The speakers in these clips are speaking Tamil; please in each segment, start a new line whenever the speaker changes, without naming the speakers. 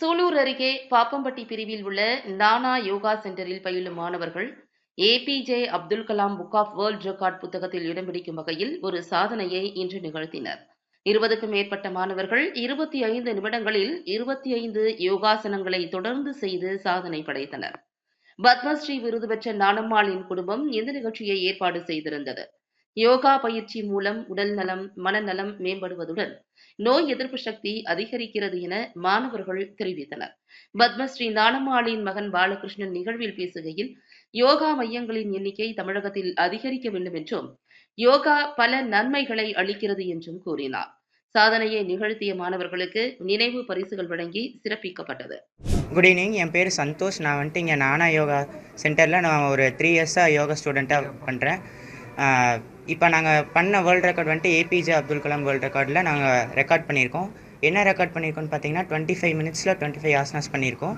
சூலூர் அருகே பாப்பம்பட்டி பிரிவில் உள்ள நானா யோகா சென்டரில் பயிலும் மாணவர்கள் APJ Abdul Kalam book of world record புத்தகத்தில் இடம் பிடிக்கும் வகையில் ஒரு சாதனையை இன்று நிகழ்த்தினர். இருபதுக்கும் மேற்பட்ட மாணவர்கள் இருபத்தி ஐந்து நிமிடங்களில் இருபத்தி ஐந்து யோகாசனங்களை தொடர்ந்து செய்து சாதனை படைத்தனர். பத்மஸ்ரீ விருது பெற்ற நானம்மாளின் குடும்பம் இந்த நிகழ்ச்சியை ஏற்பாடு செய்திருந்தது. யோகா பயிற்சி மூலம் உடல் நலம் மனநலம் மேம்படுவதுடன் நோய் எதிர்ப்பு சக்தி அதிகரிக்கிறது என மாணவர்கள் தெரிவித்தனர். பத்மஸ்ரீ நானம்மாளின் மகன் பாலகிருஷ்ணன் நிகழ்வில் பேசுகையில் யோகா மையங்களின் எண்ணிக்கை தமிழகத்தில் அதிகரிக்க வேண்டும் என்றும் யோகா பல நன்மைகளை அளிக்கிறது என்றும் கூறினார். சாதனையை நிகழ்த்திய மாணவர்களுக்கு நினைவு பரிசுகள் வழங்கி சிறப்பிக்கப்பட்டது.
குட் ஈவினிங் என் பேர் சந்தோஷ். நான் வந்துட்டு இங்கே நானா யோகா சென்டரில் நான் ஒரு த்ரீ இயர்ஸாக யோகா ஸ்டூடெண்ட்டாக பண்ணுறேன் இப்போ நாங்கள் பண்ண வேர்ல்டு ரெக்கார்ட் வந்துட்டு ஏபிஜே அப்துல் கலாம் வேர்ல்டு ரெக்கார்டில் நாங்கள் ரெக்கார்ட் பண்ணியிருக்கோம். என்ன ரெக்கார்ட் பண்ணியிருக்கோம்னு பார்த்தீங்கன்னா டுவெண்ட்டி ஃபைவ் மினிட்ஸில் டுவெண்ட்டி ஃபைவ் ஆசனாஸ் பண்ணியிருக்கோம்.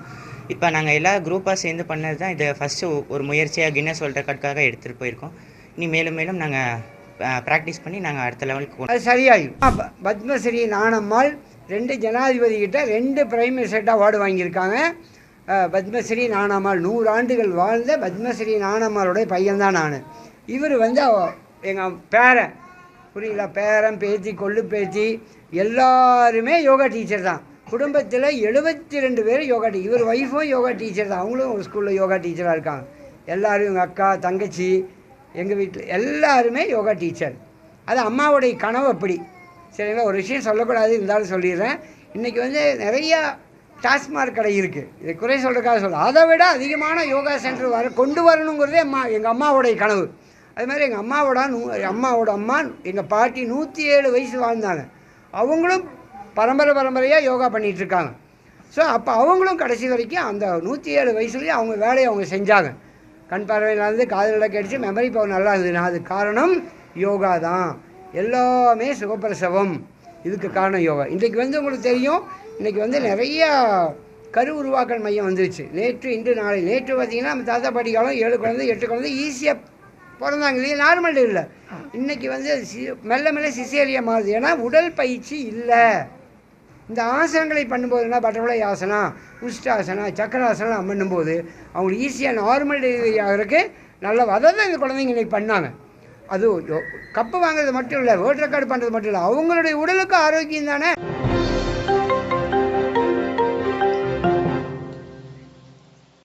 இப்போ நாங்கள் எல்லா குரூப்பாக சேர்ந்து பண்ணது தான் இது ஃபஸ்ட்டு ஒரு முயற்சியாக கின்னஸ் வேர்ல்டு ரெக்கார்டுக்காக எடுத்துகிட்டு போயிருக்கோம். இனி மேலும் மேலும் நாங்கள் ப்ராக்டிஸ் பண்ணி நாங்கள் அடுத்த லெவலுக்கு
அது சரியாயும் பத்மஸ்ரீ நாணம்மாள் ரெண்டு ஜனாதிபதி கிட்ட ரெண்டு பிரைம் மினிஸ்டர்கிட்ட அவார்டு வாங்கியிருக்காங்க. பத்மஸ்ரீ நாணம்மாள் நூறு ஆண்டுகள் வாழ்ந்த பத்மஸ்ரீ நாணம்மாளுடைய பையன்தான் நான். இவர் வந்து எங்கள் பேரன் புரியல பேரன் பேத்தி கொள்ளு பேத்தி எல்லாருமே யோகா டீச்சர் தான். குடும்பத்தில் எழுபத்தி ரெண்டு பேர் யோகா டீ இவர் ஒய்ஃபும் யோகா டீச்சர் தான். அவங்களும் ஒரு ஸ்கூலில் யோகா டீச்சராக இருக்காங்க. எல்லோரும் எங்கள் அக்கா தங்கச்சி எங்கள் வீட்டில் எல்லாருமே யோகா டீச்சர் அது அம்மாவுடைய கனவு அப்படி. சரிங்களா? ஒரு விஷயம் சொல்லக்கூடாது இருந்தாலும் சொல்லிடுறேன். இன்றைக்கி வந்து நிறையா டாஸ்மார்க் கடை இருக்குது இதை குறை சொல்கிறதுக்காக சொல்ல அதை விட அதிகமான யோகா சென்டர் வர கொண்டு வரணுங்கிறதே அம்மா எங்கள் அம்மாவுடைய கனவு. அது மாதிரி எங்கள் அம்மாவோட நூ அம்மாவோட அம்மா எங்கள் பாட்டி நூற்றி ஏழு வயசு வாழ்ந்தாங்க. அவங்களும் பரம்பரை பரம்பரையாக யோகா பண்ணிகிட்ருக்காங்க ஸோ அப்போ அவங்களும் கடைசி வரைக்கும் அந்த நூற்றி ஏழு வயசுலேயும் அவங்க வேலையை அவங்க செஞ்சாங்க. கண் பார்வையிலேருந்து காதலில் நல்லா மெமரி பவர் நல்லா இருந்ததுன்னா அது காரணம் யோகா தான். எல்லாமே சுகப்பிரசவம் இதுக்கு காரணம் யோகா. இன்றைக்கு வந்து உங்களுக்கு தெரியும் இன்றைக்கி வந்து நிறையா கரு உருவாக்கல் மையம் வந்துருச்சு. நேற்று இன்று நாளை. நேற்று பார்த்தீங்கன்னா நம்ம தாத்தா பாட்டி காலம் ஏழு குழந்தை எட்டு குழந்தை ஈஸியாக பிறந்தாங்க இல்லையா நார்மல் இல்லை. இன்றைக்கி வந்து சி- மெல்ல மெல்ல சிசேரியா மாறுது. ஏன்னா உடல் பயிற்சி இல்லை. இந்த ஆசனங்களை பண்ணும்போது என்ன பட்டர்ஃப்ளை ஆசனா உஷ்டாசனா சக்கராசனம் பண்ணும்போது அவங்களுக்கு ஈஸியாக நார்மல் டெலிவரி ஆகிறதுக்கு நல்ல அதை தான் இந்த குழந்தைங்க இன்னைக்கு பண்ணாங்க. அது கப்பு வாங்குறது மட்டும் இல்லை வேர்ல்ட் ரெக்கார்டு பண்ணுறது மட்டும் இல்லை அவங்களுடைய உடலுக்கு ஆரோக்கியம் தானே?